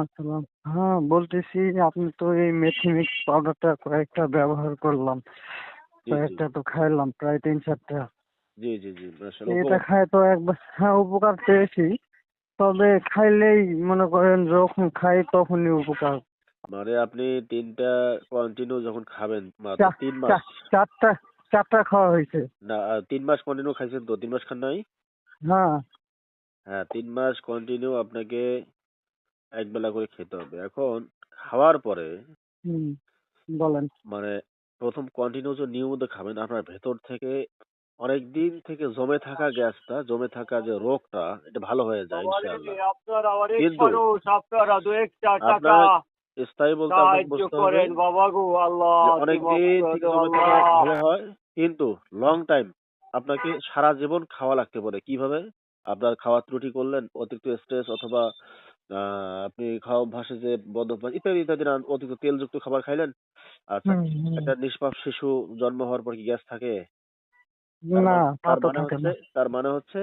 আসসালাম হ্যাঁ বলতেছি আপনি তো এই মেথিমিক্স পাউডারটা কয়েকটা ব্যবহার করলাম। কয়েকটা তো খাইলাম প্রায় তিন চারটা। জি জি জি এটা খায় তো একবার হ্যাঁ উপকার পেয়েছি। তবে খাইলেই মনে করেন যখন খাই তখনই উপকার। মানে আপনি তিনটা কন্টিনিউ যখন খাবেন মাত্র তিন মাস? চারটা চারটা খাওয়া হয়েছে। না তিন মাস কন্টিনিউ খাইছেন তো? তিন মাস খান নাই? হ্যাঁ। হ্যাঁ তিন মাস কন্টিনিউ আপনাকে এক বেলা করে খেতে হবে। এখন খাওয়ার পরে হুম বলেন। মানে প্রথম কন্টিনিউ যে নিয়মিত খাবেন আপনার ভেতর থেকে অনেক দিন থেকে জমে থাকা গ্যাসটা জমে থাকা যে রোগটা এটা ভালো হয়ে যায় ইনশাআল্লাহ। কিন্তু আপনারা স্থায়ী বলতে আপনাকে বুঝতে হবে অনেক দিন থেকে জমে থাকা ভালো হয় কিন্তু লং টাইম আপনাকে সারা জীবন খাওয়া লাগতে পারে। কীভাবে? আপনার খাওয়ার ত্রুটি করলেন অতিরিক্ত স্ট্রেস অথবা আপনি খাওয়া অভ্যাসে যে বদ অভ্যাস ইত্যাদি ইত্যাদি নানান অতিরিক্ত তেলযুক্ত খাবার খাইলেন আচ্ছা হুম, হুম। একটা নিষ্পাপ শিশু জন্ম হওয়ার পর কি গ্যাস থাকে? তার না মানে- তা তার তো মানে থাকে হচ্ছে না। তার মানে হচ্ছে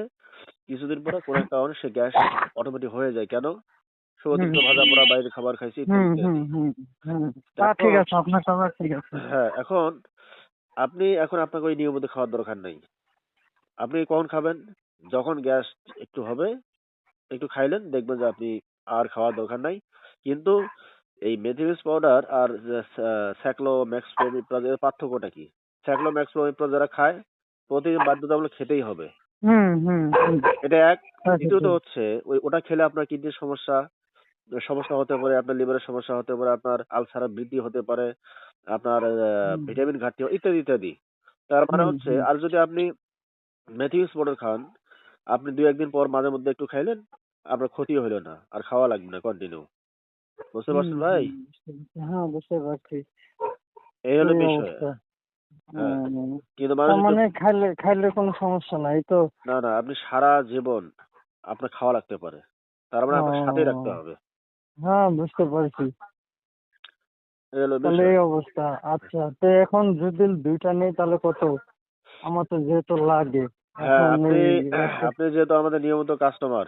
কিছুদিন পরে কোনো কারণে সে গ্যাস অটোমেটিক হয়ে যায়। কেন? সে অতিরিক্ত ভাজা পোড়া বাইরের খাবার খাইছে ইত্যাদি হুম ইত্যাদি। হুম হুম হুম তা ঠিক এখন- আছে আপনার কথা ঠিক আছে। হ্যাঁ এখন আপনি এখন আপনাকে ওই নিয়মিত খাওয়ার দরকার নেই। আপনি কখন খাবেন? যখন গ্যাস একটু হবে একটু খাইলেন দেখবেন যে আপনি আর খাওয়ার দরকার নাই। কিন্তু এই মেথিমিক্স পাউডার আর স্যাকলো ম্যাক্স এর পার্থক্যটা কি? স্যাকলো ম্যাক্স যারা খায় প্রতিদিন বাধ্যতামূলক খেতেই হবে। হুম হুম হুম। এটা এক। আচ্ছা, দ্বিতীয়ত আচ্ছা। হচ্ছে ওই ওটা খেলে আপনার কিডনির সমস্যা সমস্যা হতে পারে আপনার লিভারের সমস্যা হতে পারে আপনার আলসার বৃদ্ধি হতে পারে আপনার। ভিটামিন ঘাটতি ইত্যাদি ইত্যাদি। তার মানে হচ্ছে আর যদি আপনি ম্যাথিউস পাউডার খান আপনি দুই একদিন পর মাঝে মধ্যে একটু খাইলেন আপনার ক্ষতি হলো না আর খাওয়া লাগবে না কন্টিনিউ বুঝতে পারছেন ভাই। হ্যাঁ বুঝতে পারছি। এই হলো বিষয়। হ্যাঁ। কিন্তু মানে খাইলে খাইলে কোনো সমস্যা নাই তো। না না আপনি সারা জীবন আপনার খাওয়া লাগতে পারে। তার মানে আপনার সাথেই রাখতে হবে। হ্যাঁ বুঝতে পারছি। এই হলো তাহলে এই অবস্থা। আচ্ছা তো এখন যদি দুইটা নেই তাহলে কত? আমার তো যেহেতু লাগে। হ্যাঁ আপনি আপনি যেহেতু আমাদের নিয়মিত কাস্টমার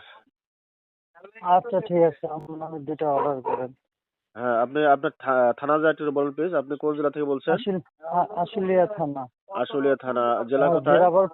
আচ্ছা ঠিক আছে আমি দুইটা অর্ডার করেন। হ্যাঁ আপনি আপনার থানা যা একটু বলেন প্লিজ আপনি কোন জেলা থেকে বলছেন? আশুলিয়া থানা। আশুলিয়া থানা। জেলা কোথায়? জেরাবার